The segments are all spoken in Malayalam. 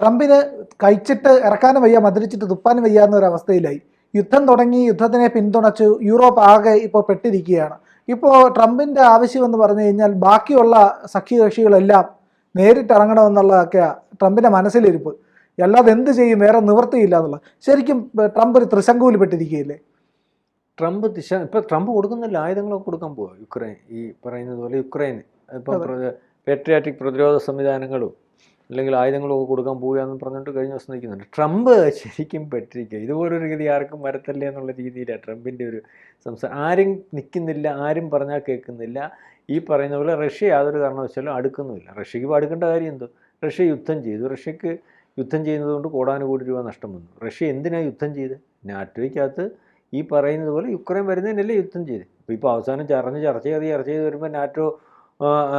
ട്രംപിന് കഴിച്ചിട്ട് ഇറക്കാനും വയ്യ മദ്രിച്ചിട്ട് തുപ്പാനും വയ്യ എന്നൊരു അവസ്ഥയിലായി. യുദ്ധം തുടങ്ങി യുദ്ധത്തിനെ പിന്തുണച്ചു യൂറോപ്പ് ആകെ ഇപ്പോൾ പെട്ടിരിക്കുകയാണ്. ഇപ്പോൾ ട്രംപിന്റെ ആവശ്യമെന്ന് പറഞ്ഞു കഴിഞ്ഞാൽ ബാക്കിയുള്ള സഖ്യകക്ഷികളെല്ലാം നേരിട്ടിറങ്ങണമെന്നുള്ളതൊക്കെ ട്രംപിന്റെ മനസ്സിലിരിപ്പ്. അല്ലാതെ എന്ത് ചെയ്യും? വേറെ നിവൃത്തിയില്ല എന്നുള്ളത്. ശരിക്കും ട്രംപ് ഒരു ത്രിശങ്കുവിൽ പെട്ടിരിക്കുകയില്ലേ? ട്രംപ് ദിശ ഇപ്പം ട്രംപ് കൊടുക്കുന്നില്ല ആയുധങ്ങളൊക്കെ കൊടുക്കാൻ പോവാ. യുക്രൈൻ ഈ പറയുന്നത് പോലെ യുക്രൈന് ഇപ്പം. പേട്രിയാറ്റിക് പ്രതിരോധ സംവിധാനങ്ങളും അല്ലെങ്കിൽ ആയുധങ്ങളൊക്കെ കൊടുക്കാൻ പോവുകയെന്ന് പറഞ്ഞിട്ട് കഴിഞ്ഞ ദിവസം നിൽക്കുന്നുണ്ട്. ട്രംപ് ശരിക്കും പെട്ടിരിക്കുക. ഇതുപോലൊരു ഗതി ആർക്കും വരത്തല്ലേ എന്നുള്ള രീതിയിലാണ് ട്രംപിന്റെ ഒരു സംസാരം ആരും നിൽക്കുന്നില്ല ആരും പറഞ്ഞാൽ കേൾക്കുന്നില്ല. ഈ പറയുന്ന പോലെ റഷ്യ യാതൊരു കാരണവശാലും അടുക്കുന്നുമില്ല. റഷ്യക്ക് ഇപ്പോൾ അടുക്കേണ്ട കാര്യം എന്തോ? റഷ്യ യുദ്ധം ചെയ്തു. റഷ്യക്ക് യുദ്ധം ചെയ്യുന്നതുകൊണ്ട് കോടാനുകോടി രൂപ നഷ്ടം വന്നു. റഷ്യ എന്തിനാണ് യുദ്ധം ചെയ്ത്? നാറ്റോയ്ക്കകത്ത് ഈ പറയുന്നത് പോലെ യുക്രൈൻ വരുന്നതിനല്ലേ യുദ്ധം ചെയ്ത്? അപ്പോൾ ഇപ്പോൾ അവസാനം ചറഞ്ഞ് ചർച്ച ചെയ്ത് ചർച്ച ചെയ്ത് വരുമ്പോൾ നാറ്റോ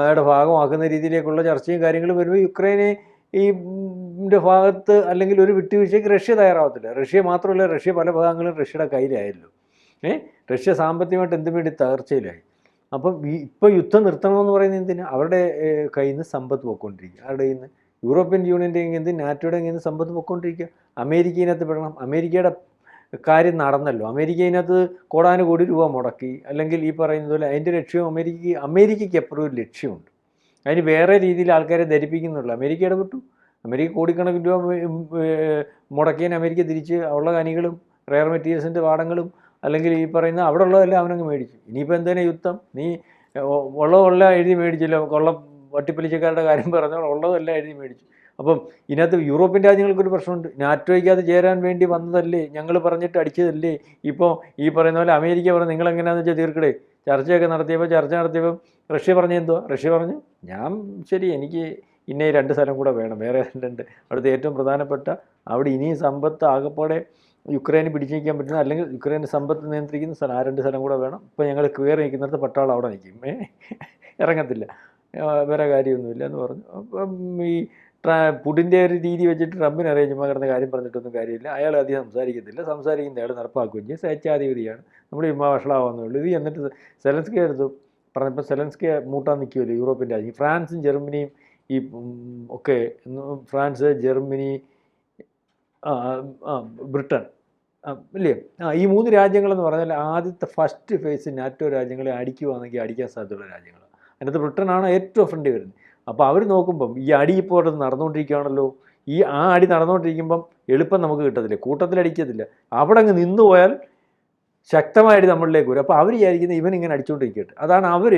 യുടെ ഭാഗമാക്കുന്ന രീതിയിലേക്കുള്ള ചർച്ചയും കാര്യങ്ങളും വരുമ്പോൾ യുക്രൈനെ ഈ ഭാഗത്ത് അല്ലെങ്കിൽ ഒരു വിട്ടുവീഴ്ചയ്ക്ക് റഷ്യ തയ്യാറാവത്തില്ല. റഷ്യ മാത്രമല്ല റഷ്യ പല ഭാഗങ്ങളും റഷ്യയുടെ കയ്യിലായല്ലോ. ഏ? റഷ്യ സാമ്പത്തികമായിട്ട് എന്തും വേണ്ടി തകർച്ചയിലായി. അപ്പം ഈ ഇപ്പോൾ യുദ്ധം നിർത്തണമെന്ന് പറയുന്നത് എന്തിന്? അവരുടെ കയ്യിൽ നിന്ന് സമ്പത്ത് പൊയ്ക്കൊണ്ടിരിക്കുക. അവരുടെ കയ്യിൽ നിന്ന് യൂറോപ്യൻ യൂണിയന്റെ എന്ത്? നാറ്റോയുടെ കയ്യിൽ നിന്ന് സമ്പത്ത് പൊയ്ക്കൊണ്ടിരിക്കുക. അമേരിക്ക ഇതിനകത്ത് പെടണം. അമേരിക്കയുടെ കാര്യം നടന്നല്ലോ. അമേരിക്ക കോടാനുകോടി രൂപ മുടക്കി. അല്ലെങ്കിൽ ഈ പറയുന്നത് പോലെ അതിന്റെ ലക്ഷ്യം അമേരിക്ക അമേരിക്കയ്ക്ക് എപ്പോഴും ഒരു ലക്ഷ്യമുണ്ട്. അതിന് വേറെ രീതിയിൽ ആൾക്കാരെ ധരിപ്പിക്കുന്നുള്ളൂ. അമേരിക്ക ഇടപെട്ടു. അമേരിക്ക കോടിക്കണക്കിന് രൂപ മുടക്കിയതിന് അമേരിക്ക തിരിച്ച് ഉള്ള കനികളും റെയർ മെറ്റീരിയൽസിന്റെ പാടങ്ങളും അല്ലെങ്കിൽ ഈ പറയുന്ന അവിടെ ഉള്ളതെല്ലാം അവനങ്ങ് മേടിച്ചു. ഇനിയിപ്പോൾ എന്തിനാ യുദ്ധം? നീ ഉള്ളതെല്ലാം എഴുതി മേടിച്ചില്ല. കൊള്ള വട്ടിപ്പലിച്ചക്കാരുടെ കാര്യം പറഞ്ഞാൽ ഉള്ളതല്ല എഴുതി മേടിച്ചു. അപ്പം ഇതിനകത്ത് യൂറോപ്യൻ രാജ്യങ്ങൾക്കൊരു പ്രശ്നമുണ്ട്. നാറ്റോയ്ക്കകത്ത് ചേരാൻ വേണ്ടി വന്നതല്ലേ? ഞങ്ങൾ പറഞ്ഞിട്ട് അടിച്ചതല്ലേ? ഇപ്പോൾ ഈ പറയുന്ന പോലെ അമേരിക്ക പറഞ്ഞു നിങ്ങളെങ്ങനെയാണെന്ന് വെച്ചാൽ തീർക്കടേ ചർച്ചയൊക്കെ നടത്തിയപ്പോൾ ചർച്ച നടത്തിയപ്പോൾ റഷ്യ പറഞ്ഞു എന്തുവാ? റഷ്യ പറഞ്ഞു ഞാൻ ശരി എനിക്ക് ഇന്നേ രണ്ട് സ്ഥലം കൂടെ വേണം വേറെ രണ്ടുണ്ട് അവിടുത്തെ ഏറ്റവും പ്രധാനപ്പെട്ട അവിടെ ഇനിയും സമ്പത്ത് ആകപ്പാടെ യുക്രൈന് പിടിച്ചു നിൽക്കാൻ പറ്റുന്ന അല്ലെങ്കിൽ യുക്രൈന്റെ സമ്പത്ത് നിയന്ത്രിക്കുന്ന സ്ഥലം ആ രണ്ട് സ്ഥലം കൂടെ വേണം. ഇപ്പോൾ ഞങ്ങൾ കയറി നിൽക്കുന്നിടത്ത് പട്ടാളം അവിടെ നിൽക്കും. ഇറങ്ങത്തില്ല. വേറെ കാര്യമൊന്നുമില്ല എന്ന് പറഞ്ഞു. അപ്പം ഈ ട്രാ പുടിന്റെ ഒരു രീതി വെച്ചിട്ട് ട്രംപിന് അറിയാം ചുമ്മാ കിടന്ന കാര്യം പറഞ്ഞിട്ടൊന്നും കാര്യമില്ല. അയാൾ അധികം സംസാരിക്കത്തില്ല. സംസാരിക്കുന്ന അയാൾ നടപ്പാക്കുകയും ചെയ്യും. സ്വേച്ഛാധിപതിയാണ് നമ്മൾ ഈ വഷളാവുന്നേ ഉള്ളൂ. ഇത് എന്നിട്ട് സെലൻസ്കി എടുത്തു. പറഞ്ഞപ്പോൾ സെലൻസ്കി മൂട്ടാൻ നിൽക്കുമല്ലോ യൂറോപ്യൻ രാജ്യം. ഫ്രാൻസും ജർമ്മനിയും ഈ ഒക്കെ ഫ്രാൻസ് ജർമ്മനി ബ്രിട്ടൻ ഇല്ലേ? ആ ഈ മൂന്ന് രാജ്യങ്ങളെന്ന് പറഞ്ഞാൽ ആദ്യത്തെ ഫസ്റ്റ് ഫേസ് നാറ്റോ രാജ്യങ്ങളെ അടിക്കുവാണെങ്കിൽ അടിക്കാൻ സാധ്യതയുള്ള രാജ്യങ്ങൾ അതിനകത്ത് ബ്രിട്ടനാണ് ഏറ്റവും ഫ്രണ്ട് വരുന്നത്. അപ്പോൾ അവർ നോക്കുമ്പം ഈ അടി ഇപ്പോൾ അവിടെ നടന്നുകൊണ്ടിരിക്കുകയാണല്ലോ. ഈ ആ അടി നടന്നുകൊണ്ടിരിക്കുമ്പം എളുപ്പം നമുക്ക് കിട്ടത്തില്ല. കൂട്ടത്തിൽ അടിക്കത്തില്ല. അവിടെ അങ്ങ് നിന്നു പോയാൽ ശക്തമായിട്ട് നമ്മളിലേക്ക് വരും. അപ്പോൾ അവർ വിചാരിക്കുന്നത് ഇവൻ ഇങ്ങനെ അടിച്ചുകൊണ്ടിരിക്കട്ടെ. അതാണ് അവർ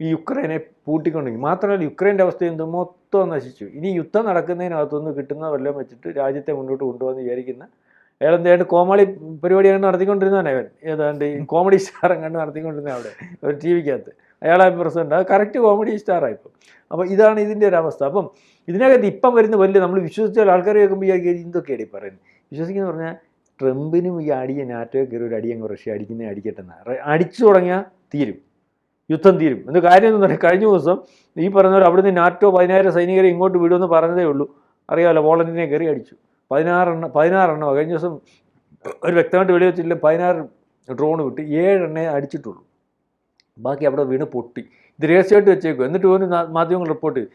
ഈ യുക്രൈനെ പൂട്ടിക്കൊണ്ടിരിക്കും മാത്രമല്ല യുക്രൈന്റെ അവസ്ഥ എന്ത്? മൊത്തം നശിച്ചു. ഇനി യുദ്ധം നടക്കുന്നതിനകത്തുനിന്ന് കിട്ടുന്ന വല്ലതും വെച്ചിട്ട് രാജ്യത്തെ മുന്നോട്ട് കൊണ്ടുപോകാൻ വിചാരിക്കുന്ന അയാൾ കോമഡി കോമാളി പരിപാടിയാണ് നടത്തിക്കൊണ്ടിരുന്നതാണ് അവൻ ഏതാണ്ട് കോമഡി സ്റ്റാർ കണ്ട് നടത്തിക്കൊണ്ടിരുന്നത് അവിടെ ഒരു ടി വിക്കകത്ത്. അയാളെ പ്രസിഡന്റ്. അത് കറക്റ്റ് കോമഡി സ്റ്റാറായി ഇപ്പം അപ്പോൾ ഇതാണ് ഇതിന്റെ ഒരു അവസ്ഥ. അപ്പം ഇതിനകത്ത് ഇപ്പം വരുന്ന വലിയ നമ്മൾ വിശ്വസിച്ചാൽ ആൾക്കാർ കേൾക്കുമ്പോൾ വിചാരിക്കും എന്തൊക്കെയാണ് ഈ പറയുന്നത്? വിശ്വസിക്കുന്നത് പറഞ്ഞാൽ ട്രംപിനും ഈ അടിയെ നാറ്റോ കയറി ഒരു അടിയങ്ങ് റഷ്യ അടിക്കുന്നേ അടിക്കട്ടെ എന്നാ റ- അടിച്ചു തുടങ്ങിയാൽ തീരും. യുദ്ധം തീരും. എന്ത് കാര്യം എന്ന് പറഞ്ഞാൽ കഴിഞ്ഞ ദിവസം ഈ പറഞ്ഞവർ അവിടുന്ന് നാറ്റോ പതിനായിരം സൈനികരെ ഇങ്ങോട്ട് വിടുമെന്ന് പറഞ്ഞതേ ഉള്ളൂ. അറിയാമല്ലോ പോളണ്ടിനെ കയറി അടിച്ചു. പതിനാറെണ്ണം പതിനാറെണ്ണം? കഴിഞ്ഞ ദിവസം ഒരു വ്യക്തമായിട്ട് വെളിവെച്ചില്ല പതിനാറ് ഡ്രോൺ വിട്ട് ഏഴെണ്ണേ അടിച്ചിട്ടുള്ളൂ. ബാക്കി അവിടെ വീണ് പൊട്ടി. ഇത് രഹസ്യമായിട്ട് വെച്ചേക്കും എന്നിട്ട് പോലും മാധ്യമങ്ങൾ റിപ്പോർട്ട്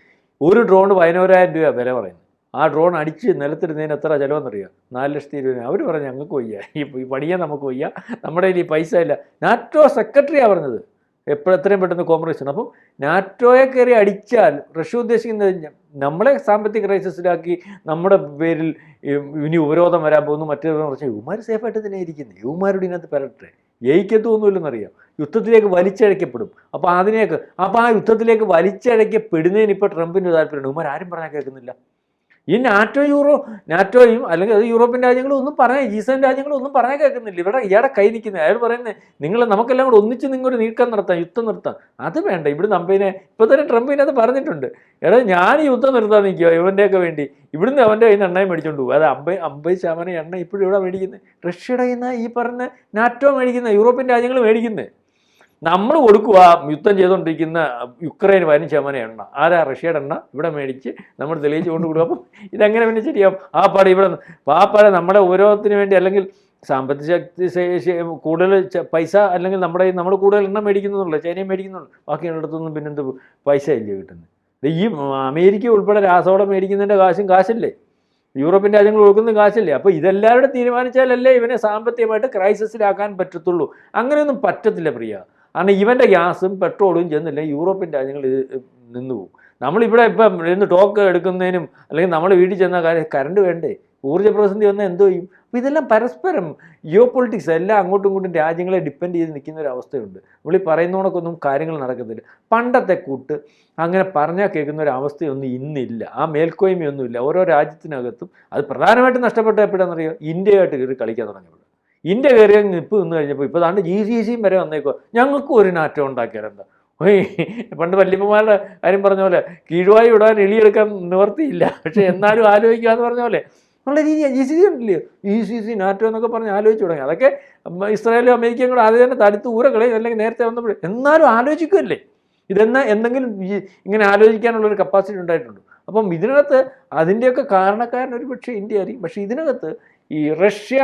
ഒരു ഡ്രോണ് പതിനോരായിരം രൂപ വില പറയുന്നത്. ആ ഡ്രോൺ അടിച്ച് നിലത്തിരുന്നതിന് എത്ര ചിലവെന്നറിയാം? നാല് ലക്ഷത്തി ഇരുപതിന് അവർ പറഞ്ഞു ഞങ്ങൾക്ക് വയ്യ. ഈ പണിയാൻ നമുക്ക് വയ്യ. നമ്മുടെ കയ്യിൽ ഈ പൈസ ഇല്ല. നാറ്റോ സെക്രട്ടറിയാണ് പറഞ്ഞത്. എപ്പോഴും എത്രയും പെട്ടെന്ന് കോംപ്രമൈസ് അപ്പം നാറ്റോയെ കയറി അടിച്ചാൽ റഷ്യ ഉദ്ദേശിക്കുന്നത് നമ്മളെ സാമ്പത്തിക ക്രൈസിസിലാക്കി നമ്മുടെ പേരിൽ ഇനി ഉപരോധം വരാൻ പോകുന്നു മറ്റേ പറഞ്ഞാൽ ഇവന്മാർ സേഫായിട്ട് തന്നെ ഇരിക്കുന്നത് ഇവന്മാരുടെ ഇതിനകത്ത് പെരട്ടെ. ജയിക്കത്തൊന്നുമില്ലെന്നറിയാം യുദ്ധത്തിലേക്ക് വലിച്ചഴക്കപ്പെടും അപ്പോൾ അതിനേക്ക് അപ്പോൾ ആ യുദ്ധത്തിലേക്ക് വലിച്ചഴക്കപ്പെടുന്നതിന് ഇപ്പോൾ ട്രംപിന്റെ താല്പര്യമുണ്ട്. ഇവന്മാർ ആരും പറഞ്ഞാൽ കേൾക്കുന്നില്ല. ഈ നാറ്റോ യൂറോ നാറ്റോയും അല്ലെങ്കിൽ അത് യൂറോപ്യൻ രാജ്യങ്ങളും ഒന്നും പറയാൻ സെവൻ രാജ്യങ്ങളും ഒന്നും പറയാൻ കേൾക്കുന്നില്ല. ഇവിടെ ഇയാടെ കൈ നിൽക്കുന്നത് അയാൾ പറയുന്നത് നിങ്ങൾ നമുക്കെല്ലാം കൂടെ ഒന്നിച്ച് നിങ്ങളൊരു നീക്കം നടത്താം യുദ്ധം നിർത്താം അത് വേണ്ട. ഇവിടെ നമ്പിനെ ഇപ്പോൾ തന്നെ ട്രംപിനെ അത് പറഞ്ഞിട്ടുണ്ട്. എടാ ഞാൻ യുദ്ധം നിർത്താൻ നിൽക്കുക ഇവന്റെയൊക്കെ വേണ്ടി. ഇവിടുന്ന് അവന്റെ കയ്യിൽ നിന്ന് എണ്ണയും മേടിച്ചോണ്ട് പോകും അത് അമ്പത് അമ്പത് ശതമാനം എണ്ണ ഇപ്പോഴും ഇവിടെ മേടിക്കുന്നത് റഷ്യയുടെ കയ്യിൽ നിന്ന് ഈ പറഞ്ഞ നാറ്റോ മേടിക്കുന്നത് യൂറോപ്യൻ രാജ്യങ്ങൾ മേടിക്കുന്നത് നമ്മൾ കൊടുക്കുക യുദ്ധം ചെയ്തുകൊണ്ടിരിക്കുന്ന യുക്രൈന് പതിനഞ്ച് ശതമാനം എണ്ണ. ആരാ റഷ്യയുടെ എണ്ണ? ഇവിടെ മേടിച്ച് നമ്മൾ തെളിയിച്ച് കൊണ്ട് കൊടുക്കും അപ്പം ഇതെങ്ങനെ പിന്നെ ശരിയാവും? ആ പാടെ ഇവിടെ ആ പാടെ നമ്മുടെ ഓരോത്തിന് വേണ്ടി അല്ലെങ്കിൽ സാമ്പത്തിക ശക്തി ശേ- ശേ- കൂടുതൽ പൈസ അല്ലെങ്കിൽ നമ്മുടെ നമ്മൾ കൂടുതൽ എണ്ണ മേടിക്കുന്നുള്ളൂ ചൈനയും മേടിക്കുന്നുള്ളൂ ബാക്കിയുള്ളിടത്തൊന്നും പിന്നെ എന്ത് പൈസ ഇല്ല കിട്ടുന്നത് ഈ അമേരിക്ക ഉൾപ്പെടെ രാസവളം മേടിക്കുന്നതിന്റെ കാശും കാശില്ലേ? യൂറോപ്യൻ രാജ്യങ്ങൾ കൊടുക്കുന്ന കാശില്ലേ? അപ്പോൾ ഇതെല്ലാവരും തീരുമാനിച്ചാലല്ലേ ഇവനെ സാമ്പത്തികമായിട്ട് ക്രൈസിസിലാക്കാൻ പറ്റത്തുള്ളൂ. അങ്ങനെയൊന്നും പറ്റത്തില്ല പ്രിയ. കാരണം ഇവന്റെ ഗ്യാസും പെട്രോളും ചെന്നില്ല യൂറോപ്യൻ രാജ്യങ്ങൾ ഇത് നിന്ന് പോകും. നമ്മളിവിടെ ഇപ്പം ഇന്ന് ടോക്ക് എടുക്കുന്നതിനും അല്ലെങ്കിൽ നമ്മൾ വീട്ടിൽ ചെന്ന കാര്യം കറണ്ട് വേണ്ടേ? ഊർജ പ്രതിസന്ധി വന്നാൽ എന്തോ ചെയ്യും? അപ്പോൾ ഇതെല്ലാം പരസ്പരം ജിയോ പൊളിറ്റിക്സ് എല്ലാം അങ്ങോട്ടും ഇങ്ങോട്ടും രാജ്യങ്ങളെ ഡിപ്പെൻഡ് ചെയ്ത് നിൽക്കുന്ന ഒരു അവസ്ഥയുണ്ട്. നമ്മൾ ഈ പറയുന്നതോടൊക്കൊന്നും കാര്യങ്ങൾ നടക്കത്തില്ല. പണ്ടത്തെ കൂട്ട് അങ്ങനെ പറഞ്ഞാൽ കേൾക്കുന്ന ഒരു അവസ്ഥയൊന്നും ഇന്നില്ല. ആ മേൽക്കോയ്മയൊന്നുമില്ല. ഓരോ രാജ്യത്തിനകത്തും അത് പ്രധാനമായിട്ടും നഷ്ടപ്പെട്ട എപ്പോഴാണെന്നറിയോ? ഇന്ത്യയായിട്ട് കയറി കളിക്കാൻ തുടങ്ങിയപ്പോൾ. ഇന്ത്യ കയറി നിപ്പ് നിന്ന് കഴിഞ്ഞപ്പോൾ ഇപ്പോൾ താണ്ട് ജി സി സിയും വരെ വന്നേക്കോ ഞങ്ങൾക്കും ഒരു നാറ്റം ഉണ്ടാക്കിയാലെന്താ പണ്ട് വല്യമ്മമാരുടെ കാര്യം പറഞ്ഞ പോലെ കീഴുവായി വിടാൻ എളിയെടുക്കാൻ നിവർത്തിയില്ല. പക്ഷെ എന്നാലും ആലോചിക്കുക എന്ന് പറഞ്ഞ പോലെ ഉള്ള രീതിയാണ് ജി സി സി ഉണ്ടല്ലോ ഇ സി സി നാറ്റോ എന്നൊക്കെ പറഞ്ഞ് ആലോചിച്ച് തുടങ്ങി. അതൊക്കെ ഇസ്രായേലും അമേരിക്കയും കൂടെ ആദ്യം തന്നെ തടുത്ത് ഊരകളെ അല്ലെങ്കിൽ നേരത്തെ വന്നപ്പോൾ എന്നാലും ആലോചിക്കുമല്ലേ ഇതെന്നാ എന്തെങ്കിലും ഇങ്ങനെ ആലോചിക്കാനുള്ള ഒരു കപ്പാസിറ്റി ഉണ്ടായിട്ടുണ്ട്. അപ്പം ഇതിനകത്ത് അതിന്റെയൊക്കെ കാരണക്കാരൻ ഒരു പക്ഷേ ഇന്ത്യ ആയിരിക്കും. പക്ഷേ ഇതിനകത്ത് ഈ റഷ്യ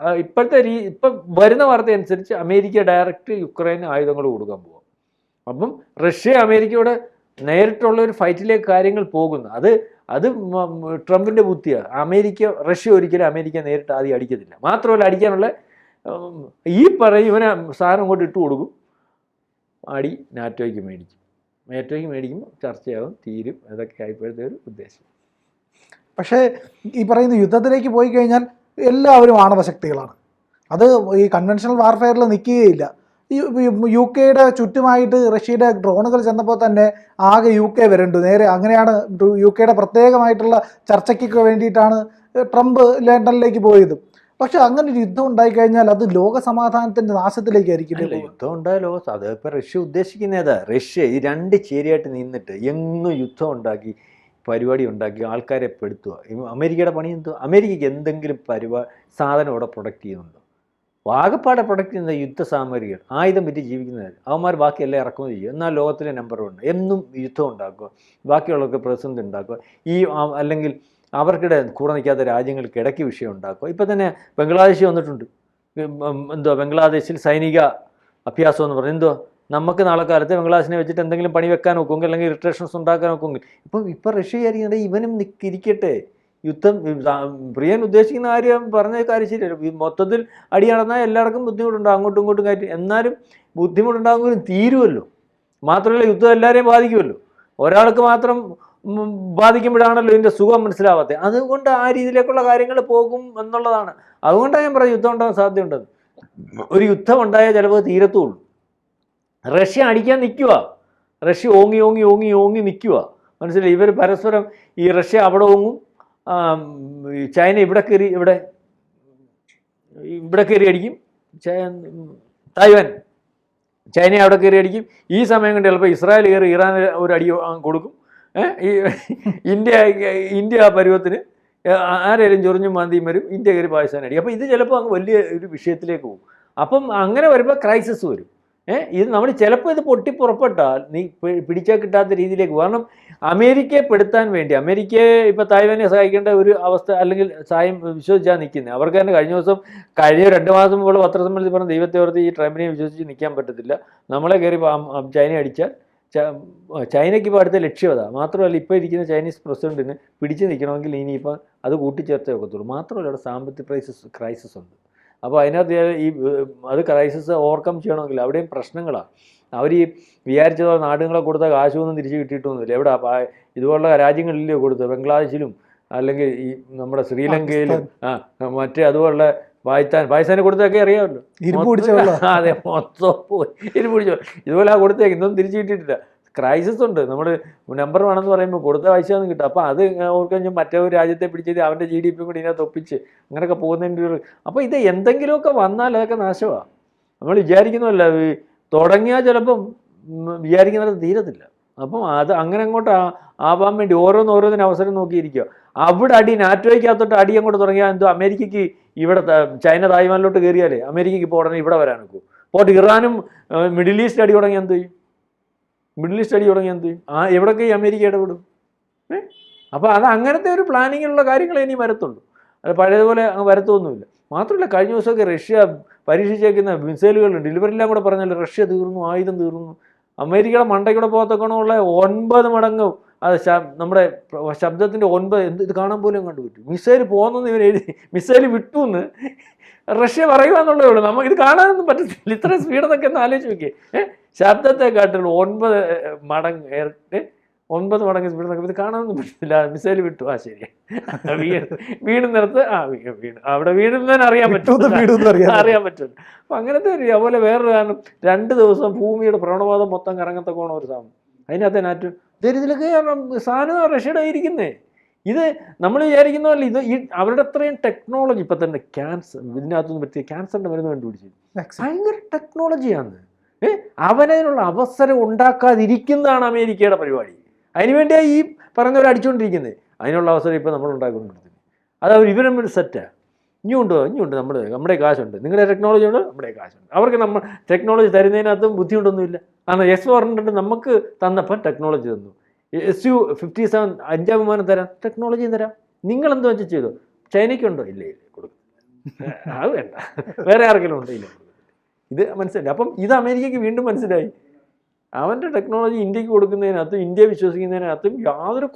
ഇപ്പോഴത്തെ രീ ഇപ്പം വരുന്ന വാർത്ത അനുസരിച്ച് അമേരിക്ക ഡയറക്റ്റ് യുക്രൈന് ആയുധങ്ങൾ കൊടുക്കാൻ പോകും അപ്പം റഷ്യ അമേരിക്കയോട് നേരിട്ടുള്ള ഒരു ഫൈറ്റിലേക്ക് കാര്യങ്ങൾ പോകുന്നു. അത് അത് ട്രംപിന്റെ ബുദ്ധിയാണ് അമേരിക്ക റഷ്യ ഒരിക്കലും അമേരിക്ക നേരിട്ട് ആദ്യം അടിക്കത്തില്ല. മാത്രമല്ല അടിക്കാനുള്ള ഈ പറയും ഇവനെ സാധനം കൊണ്ട് ഇട്ട് കൊടുക്കും. അടി നാറ്റോയ്ക്ക് മേടിക്കും. നാറ്റോയ്ക്ക് മേടിക്കുമ്പോൾ ചർച്ചയാകും തീരും. അതൊക്കെ ആയിപ്പോഴത്തെ ഒരു ഉദ്ദേശം. പക്ഷേ ഈ പറയുന്ന യുദ്ധത്തിലേക്ക് പോയി കഴിഞ്ഞാൽ എല്ലാവരും ആണവശക്തികളാണ് അത് ഈ കൺവെൻഷണൽ വാർഫെയറിൽ നിൽക്കുകയില്ല യു കെയുടെ ചുറ്റുമായിട്ട് റഷ്യയുടെ ഡ്രോണുകൾ ചെന്നപ്പോൾ തന്നെ ആകെ യു കെ വരണ്ടു. നേരെ അങ്ങനെയാണ് യു കെയുടെ പ്രത്യേകമായിട്ടുള്ള ചർച്ചയ്ക്കൊക്കെ വേണ്ടിയിട്ടാണ് ട്രംപ് ലണ്ടനിലേക്ക് പോയത്. പക്ഷെ അങ്ങനെ ഒരു യുദ്ധം ഉണ്ടായിക്കഴിഞ്ഞാൽ അത് ലോക സമാധാനത്തിന്റെ നാശത്തിലേക്കായിരിക്കും യുദ്ധം യുദ്ധം ഉണ്ടായാലോ അത് ഇപ്പൊ റഷ്യ ഉദ്ദേശിക്കുന്നതാ റഷ്യ ഈ രണ്ട് ചേരിയായിട്ട് നിന്നിട്ട് എങ്ങും യുദ്ധം ഉണ്ടാക്കി പരിപാടി ഉണ്ടാക്കി ആൾക്കാരെ പെടുത്തുക. അമേരിക്കയുടെ പണി എന്തോ? അമേരിക്കയ്ക്ക് എന്തെങ്കിലും പരിപാടി സാധനം അവിടെ പ്രൊഡക്റ്റ് ചെയ്യുന്നുണ്ടോ? വാഗപ്പാടെ പ്രൊഡക്റ്റ് ചെയ്യുന്ന യുദ്ധസാമഗ്രികൾ ആയുധം വിറ്റ് ജീവിക്കുന്നവർ അവന്മാർ ബാക്കിയെല്ലാം ഇറക്കുമതി ചെയ്യും എന്നാൽ ലോകത്തിലെ നമ്പർ വൺ എന്നും യുദ്ധം ഉണ്ടാക്കുക. ബാക്കിയുള്ളവർക്ക് പ്രതിസന്ധി ഉണ്ടാക്കുക. ഈ അല്ലെങ്കിൽ അവർക്കിടെ കൂടെ നിൽക്കാത്ത രാജ്യങ്ങൾക്ക് ഇടയ്ക്ക് വിഷയം ഉണ്ടാക്കുക. ഇപ്പം തന്നെ ബംഗ്ലാദേശ് വന്നിട്ടുണ്ട്. എന്തുവാ? ബംഗ്ലാദേശിൽ സൈനിക അഭ്യാസം എന്ന് പറഞ്ഞു എന്തുവാ? നമുക്ക് നാളെ കാലത്ത് ബംഗ്ലാദേശിനെ വെച്ചിട്ട് എന്തെങ്കിലും പണി വെക്കാൻ നോക്കുമെങ്കിൽ അല്ലെങ്കിൽ ഇറിറ്റേഷൻസ് ഉണ്ടാക്കാൻ നോക്കുമെങ്കിൽ. ഇപ്പം ഇപ്പം റഷ്യ വിചാരിക്കുന്നത് ഇവനും നിക്കിരിക്കട്ടെ യുദ്ധം പ്രിയൻ ഉദ്ദേശിക്കുന്ന കാര്യം പറഞ്ഞ കാര്യം ശരിയല്ല. മൊത്തത്തിൽ അടി നടന്നാൽ എല്ലാവർക്കും ബുദ്ധിമുട്ടുണ്ടാകും അങ്ങോട്ടും ഇങ്ങോട്ടും കയറ്റി. എന്നാലും ബുദ്ധിമുട്ടുണ്ടാകുമെങ്കിലും തീരുമല്ലോ മാത്രമല്ല യുദ്ധം എല്ലാവരെയും ബാധിക്കുമല്ലോ ഒരാൾക്ക് മാത്രം ബാധിക്കുമ്പോഴാണല്ലോ ഇതിന്റെ സുഖം മനസ്സിലാവാത്തത്. അതുകൊണ്ട് ആ രീതിയിലേക്കുള്ള കാര്യങ്ങൾ പോകും എന്നുള്ളതാണ്. അതുകൊണ്ടാണ് ഞാൻ പറയുന്നത് യുദ്ധം ഉണ്ടാകാൻ സാധ്യതയുണ്ടെന്ന്. ഒരു യുദ്ധം ഉണ്ടായാൽ ചിലപ്പോൾ തീരത്തുള്ളൂ. റഷ്യ അടിക്കാൻ നിൽക്കുക റഷ്യ ഓങ്ങി ഓങ്ങി ഓങ്ങി ഓങ്ങി നിൽക്കുക മനസ്സിലായി? ഇവർ പരസ്പരം ഈ റഷ്യ അവിടെ ഓങ്ങും ചൈന ഇവിടെ കയറി ഇവിടെ ഇവിടെ കയറി അടിക്കും. തായ്വാൻ. ചൈന അവിടെ കയറി അടിക്കും. ഈ സമയം കൊണ്ട് ചിലപ്പോൾ ഇസ്രായേൽ കയറി ഇറാൻ ഒരു അടി കൊടുക്കും. ഈ ഇന്ത്യ ഇന്ത്യ പരുവത്തിന് ആരേലും ചൊറിഞ്ഞും മാന്തിയും വരും ഇന്ത്യ കയറി പാകിസ്ഥാൻ അടി അപ്പോൾ ഇത് ചിലപ്പോൾ അങ്ങ് വലിയ ഒരു വിഷയത്തിലേക്ക് പോകും. അപ്പം അങ്ങനെ വരുമ്പോൾ ക്രൈസിസ് വരും. ഇത് നമ്മൾ ചിലപ്പോൾ ഇത് പൊട്ടി പുറപ്പെട്ടാൽ നീ പിടിച്ചാൽ കിട്ടാത്ത രീതിയിലേക്ക് കാരണം അമേരിക്കയെ പെടുത്താൻ വേണ്ടി അമേരിക്കയെ ഇപ്പോൾ തായ്വാനെ സഹായിക്കേണ്ട ഒരു അവസ്ഥ അല്ലെങ്കിൽ സഹായം വിശ്വസിച്ചാൽ നിൽക്കുന്നത് അവർക്ക് തന്നെ കഴിഞ്ഞ ദിവസം കഴിഞ്ഞ രണ്ട് മാസം മുമ്പ് പത്രസമ്മേളനത്തിൽ പറഞ്ഞ ദൈവത്തെ ഓർത്ത് ഈ ട്രംപിനെ വിശ്വസിച്ച് നിൽക്കാൻ പറ്റത്തില്ല. നമ്മളെ കയറി ചൈന അടിച്ചാൽ ചൈനയ്ക്ക് ഇപ്പോൾ അടുത്ത ലക്ഷ്യം അതാ. മാത്രമല്ല ഇപ്പോൾ ഇരിക്കുന്ന ചൈനീസ് പ്രസിഡന്റിന് പിടിച്ചു നിൽക്കണമെങ്കിൽ ഇനിയിപ്പോൾ അത് കൂട്ടിച്ചേർത്തേ ഒക്കത്തുള്ളൂ. മാത്രമല്ല അവിടെ സാമ്പത്തിക ക്രൈസിസ് ക്രൈസിസ് ഉണ്ട്. അപ്പോൾ അതിനകത്ത് ഈ അത് ക്രൈസിസ് ഓവർകം ചെയ്യണമെങ്കിൽ അവിടെയും പ്രശ്നങ്ങളാണ് അവർ ഈ വിചാരിച്ചതോ നാടുകളെ കൊടുത്ത കാശൊന്നും തിരിച്ച് കിട്ടിയിട്ടൊന്നുമില്ല. എവിടെ? ഇതുപോലുള്ള രാജ്യങ്ങളിലോ കൊടുത്തത്? ബംഗ്ലാദേശിലും അല്ലെങ്കിൽ ഈ നമ്മുടെ ശ്രീലങ്കയിലും ആ മറ്റേ അതുപോലുള്ള പാകിസ്ഥാൻ. പാകിസ്ഥാനെ കൊടുത്തൊക്കെ അറിയാമല്ലോ. അതെ മൊത്തം പോയി. ഇരുമ്പ് പിടിച്ച ഇതുപോലെ ആ കൊടുത്തേക്ക് ഇന്നും തിരിച്ചു കിട്ടിയിട്ടില്ല. ക്രൈസിസ് ഉണ്ട്. നമ്മൾ നമ്പർ വേണമെന്ന് പറയുമ്പോൾ കൊടുത്ത പൈസ ഒന്നും കിട്ടും. അപ്പോൾ അത് ഓർക്കും മറ്റേ ഒരു രാജ്യത്തെ പിടിച്ചത് അവന്റെ ജി ഡി പി കൂടി ഇതിനകത്ത് ഒപ്പിച്ച് അങ്ങനെയൊക്കെ പോകുന്നതിന്റെ ഒരു അപ്പോൾ ഇത് എന്തെങ്കിലുമൊക്കെ വന്നാൽ അതൊക്കെ നാശമാണ് നമ്മൾ വിചാരിക്കുന്നതല്ല തുടങ്ങിയാൽ ചിലപ്പം വിചാരിക്കുന്നത് തീരത്തില്ല. അപ്പം അത് അങ്ങനെ അങ്ങോട്ട് ആവാൻ വേണ്ടി ഓരോന്ന് ഓരോന്നിന് അവസരം നോക്കിയിരിക്കുക അവിടെ അടി നാറ്റോയ്ക്കകത്തോട്ട് അടി അങ്ങോട്ട് തുടങ്ങിയാൽ എന്തോ അമേരിക്കയ്ക്ക് ഇവിടെ ചൈന തായ്വാനിലോട്ട് കയറിയാലേ അമേരിക്കയ്ക്ക് ഇപ്പോൾ ഇവിടെ വരാൻ നോക്കൂ പോട്ട് ഇറാനും മിഡിൽ ഈസ്റ്റ് അടി തുടങ്ങി എന്ത് ചെയ്യും? മിഡിൽ ഈസ്റ്റ് അടി തുടങ്ങി എന്ത്? ആ എവിടൊക്കെ ഈ അമേരിക്ക ഇടപെടും? അപ്പോൾ അത് അങ്ങനത്തെ ഒരു പ്ലാനിങ്ങിലുള്ള കാര്യങ്ങൾ ഇനി വരത്തുള്ളൂ. അത് പഴയതുപോലെ അങ്ങ് വരത്തൊന്നുമില്ല. മാത്രമല്ല കഴിഞ്ഞ ദിവസമൊക്കെ റഷ്യ പരീക്ഷിച്ചേക്കുന്ന മിസൈലുകളുണ്ട്. ഡെലിവറിയെല്ലാം കൂടെ പറഞ്ഞല്ലോ റഷ്യ തീർന്നു ആയുധം തീർന്നു. അമേരിക്കയുടെ മണ്ടയ്ക്കൂടെ പോകത്തക്കണമുള്ള ഒൻപത് മടങ്ങ് അത് നമ്മുടെ ശബ്ദത്തിന്റെ ഒൻപത് എന്ത് ഇത് കാണാൻ പോലും കണ്ടു പറ്റും. മിസൈൽ പോകുന്നെന്ന് ഇവർ എഴുതി മിസൈൽ വിട്ടു എന്ന് റഷ്യ പറയുക എന്നുള്ളതേ ഉള്ളൂ. നമുക്ക് ഇത് കാണാനൊന്നും പറ്റത്തില്ല. ഇത്ര സ്പീഡെന്നൊക്കെ ഒന്ന് ആലോചിച്ച് നോക്കിയേ. ഏഹ് ശബ്ദത്തെ കാട്ടുള്ളൂ ഒൻപത് മടങ്ങ് ഏറിട്ട് ഒൻപത് മടങ്ങ് സ്പീഡ് നോക്കി ഇത് കാണാനൊന്നും പറ്റില്ല മിസൈൽ വിട്ടു. ആ ശരി. വീണ് വീണുന്നിടത്ത് ആ വീണ് അവിടെ വീണുന്നതിന് അറിയാൻ പറ്റും അറിയാൻ പറ്റും അപ്പൊ അങ്ങനത്തെ ഒരു അതുപോലെ വേറൊരു കാരണം രണ്ട് ദിവസം ഭൂമിയുടെ പ്രണവാദം മൊത്തം കറങ്ങത്തക്കോണം ഒരു സാധനം. അതിനകത്ത് നാറ്റ് ഇതിലൊക്കെ സാധനം റഷ്യയുടെ ഇരിക്കുന്നേ. ഇത് നമ്മൾ വിചാരിക്കുന്ന പോലെ ഇത് ഈ അവരുടെ അത്രയും ടെക്നോളജി ഇപ്പൊ തന്നെ ക്യാൻസർ ഇതിനകത്തുനിന്ന് പറ്റിയ ക്യാൻസറിന്റെ മരുന്ന് കണ്ടുപിടിച്ചു. ഭയങ്കര ടെക്നോളജിയാണ് അവനതിനുള്ള അവസരം ഉണ്ടാക്കാതിരിക്കുന്നതാണ് അമേരിക്കയുടെ പരിപാടി. അതിനുവേണ്ടിയാണ് ഈ പറഞ്ഞവർ അടിച്ചുകൊണ്ടിരിക്കുന്നത് അതിനുള്ള അവസരം ഇപ്പോൾ നമ്മൾ ഉണ്ടാക്കിക്കൊണ്ടിരിക്കുന്നത് അത് അവർ ഇവരും ഒരു സെറ്റാണ് ഇനിയുണ്ടോ ഇനിയുണ്ട് നമ്മൾ നമ്മുടെ കാശുണ്ട്. നിങ്ങളുടെ ടെക്നോളജി ഉണ്ട് നമ്മുടെ കാശുണ്ട്. അവർക്ക് നമ്മൾ ടെക്നോളജി തരുന്നതിനകത്തും ബുദ്ധിമുട്ടൊന്നുമില്ല. കാരണം എസ് പറഞ്ഞിട്ട് നമുക്ക് തന്നപ്പോൾ ടെക്നോളജി തന്നു. എസ് യു ഫിഫ്റ്റി സെവൻ അഞ്ചാം വിമാനം തരാം. ടെക്നോളജിയും തരാം. നിങ്ങൾ എന്ത് വെച്ച് ചെയ്തു? ചൈനയ്ക്കുണ്ടോ? ഇല്ലേ കൊടുക്കും. അത് വേണ്ട. വേറെ ആർക്കെങ്കിലും ഉണ്ടോ? ഇല്ല. ഇത് മനസ്സിലായി. അപ്പം ഇത് അമേരിക്കയ്ക്ക് വീണ്ടും മനസ്സിലായി. അവന്റെ ടെക്നോളജി ഇന്ത്യയ്ക്ക് കൊടുക്കുന്നതിനകത്തും ഇന്ത്യ വിശ്വസിക്കുന്നതിനകത്തും യാതൊരു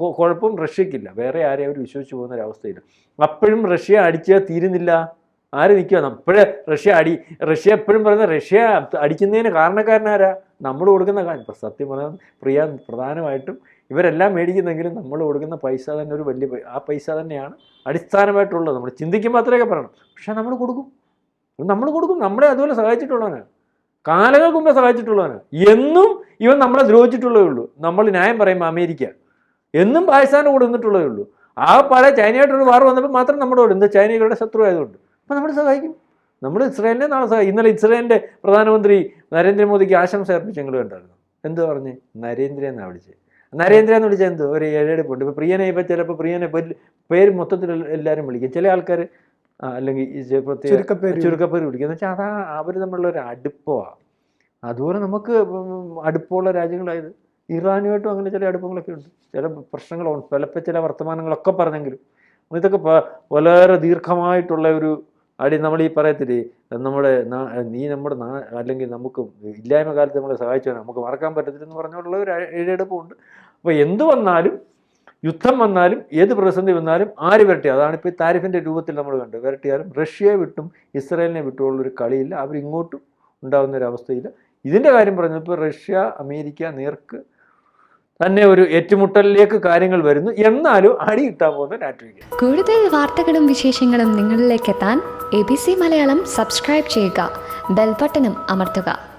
കുഴപ്പവും റഷ്യക്കില്ല വേറെ ആരെയും അവർ വിശ്വസിച്ച് പോകുന്ന ഒരു അവസ്ഥയില്ല. അപ്പോഴും റഷ്യ അടിച്ചാൽ തീരുന്നില്ല. ആര് നിൽക്കുകയാണ് അപ്പോഴേ റഷ്യ അടി റഷ്യ എപ്പോഴും പറയുന്നത് റഷ്യ അടിക്കുന്നതിന് കാരണക്കാരനാരാ? നമ്മൾ കൊടുക്കുന്ന കാര്യം സത്യം പറയാൻ പ്രിയ പ്രധാനമായിട്ടും ഇവരെല്ലാം മേടിക്കുന്നെങ്കിലും നമ്മൾ കൊടുക്കുന്ന പൈസ തന്നെ ഒരു വലിയ ആ പൈസ തന്നെയാണ് അടിസ്ഥാനമായിട്ടുള്ളത്. നമ്മൾ ചിന്തിക്കുമ്പോൾ അത്രയൊക്കെ പറയണം. പക്ഷേ നമ്മൾ കൊടുക്കും. നമ്മൾ കൊടുക്കും നമ്മളെ അതുപോലെ സഹായിച്ചിട്ടുള്ളവനാണ് കാലങ്ങൾക്ക് മുമ്പേ സഹായിച്ചിട്ടുള്ളവനാണ് എന്നും ഇവൻ നമ്മളെ ദ്രോഹിച്ചിട്ടുള്ളതേ ഉള്ളൂ. നമ്മൾ ന്യായം പറയുമ്പോൾ അമേരിക്ക. എന്നും പാകിസ്ഥാന്റെ കൂടെ ഉള്ളൂ. ആ പഴയ ചൈനയായിട്ടൊരു വാർ വന്നപ്പോൾ മാത്രം നമ്മുടെ കൂടെ എന്താ ചൈനകളുടെ ശത്രു ആയതുകൊണ്ട്. അപ്പോൾ നമ്മൾ സഹായിക്കും. നമ്മൾ ഇസ്രായേലിനെ നാളെ സഹായിക്കും ഇന്നലെ ഇസ്രായേലിന്റെ പ്രധാനമന്ത്രി നരേന്ദ്രമോദിക്ക് ആശംസ അർപ്പിച്ചെങ്കിൽ കണ്ടായിരുന്നു. എന്ത് പറഞ്ഞ്? നരേന്ദ്ര എന്നാണ് വിളിച്ചത് നരേന്ദ്ര എന്ന് വിളിച്ചാൽ എന്തോ? ഒരു ഏഴെടുപ്പുണ്ട് ഇപ്പോൾ പ്രിയനെ ഇപ്പോൾ ചിലപ്പോൾ പ്രിയനെ പേര് പേര് മൊത്തത്തിൽ എല്ലാവരും വിളിക്കും. ചില ആൾക്കാർ അല്ലെങ്കിൽ ചുരുക്കപ്പേര് വിളിക്കുക എന്ന് വെച്ചാൽ അതാ അവർ തമ്മിലുള്ള ഒരു അടുപ്പമാണ് അതുപോലെ നമുക്ക് അടുപ്പമുള്ള രാജ്യങ്ങളായത് ഇറാനുമായിട്ടും അങ്ങനെ ചില അടുപ്പങ്ങളൊക്കെ ഉണ്ട്. ചില പ്രശ്നങ്ങളുണ്ട് ചിലപ്പോൾ ചില വർത്തമാനങ്ങളൊക്കെ പറഞ്ഞെങ്കിലും ഇതൊക്കെ വളരെ ദീർഘമായിട്ടുള്ള ഒരു അടി നമ്മൾ ഈ പറയത്തില്ലേ നമ്മുടെ നീ നമ്മുടെ നാ അല്ലെങ്കിൽ നമുക്ക് ഇല്ലായ്മ കാലത്ത് നമ്മളെ സഹായിച്ചു നമുക്ക് മറക്കാൻ പറ്റത്തില്ലെന്ന് പറഞ്ഞുള്ള ഒരു ഏഴെടുപ്പുണ്ട് അപ്പോൾ എന്ത് വന്നാലും യുദ്ധം വന്നാലും ഏത് പ്രതിസന്ധി വന്നാലും ആര് വരട്ടെ? അതാണ് ഇപ്പോൾ ഈ താരിഫിന്റെ രൂപത്തിൽ നമ്മൾ കണ്ടത്. വരട്ടിയാലും റഷ്യയെ വിട്ടും ഇസ്രായേലിനെ വിട്ടുമുള്ള ഒരു കളിയില്ല. അവർ ഇങ്ങോട്ടും ഉണ്ടാകുന്ന ഒരു അവസ്ഥയില്ല. ഇതിന്റെ കാര്യം പറഞ്ഞപ്പോൾ റഷ്യ അമേരിക്ക നേർക്ക് തന്നെ ഒരു ഏറ്റുമുട്ടലിലേക്ക് കാര്യങ്ങൾ വരുന്നു. എന്നാലും അടി കിട്ടാൻ പോകുന്ന നാറ്റോയ്ക്ക് കൂടുതൽ വാർത്തകളും വിശേഷങ്ങളും നിങ്ങളിലേക്ക് എത്താൻ A B C Malayalam subscribe ചെയ്യുക. ബെൽബട്ടനും അമർത്തുക.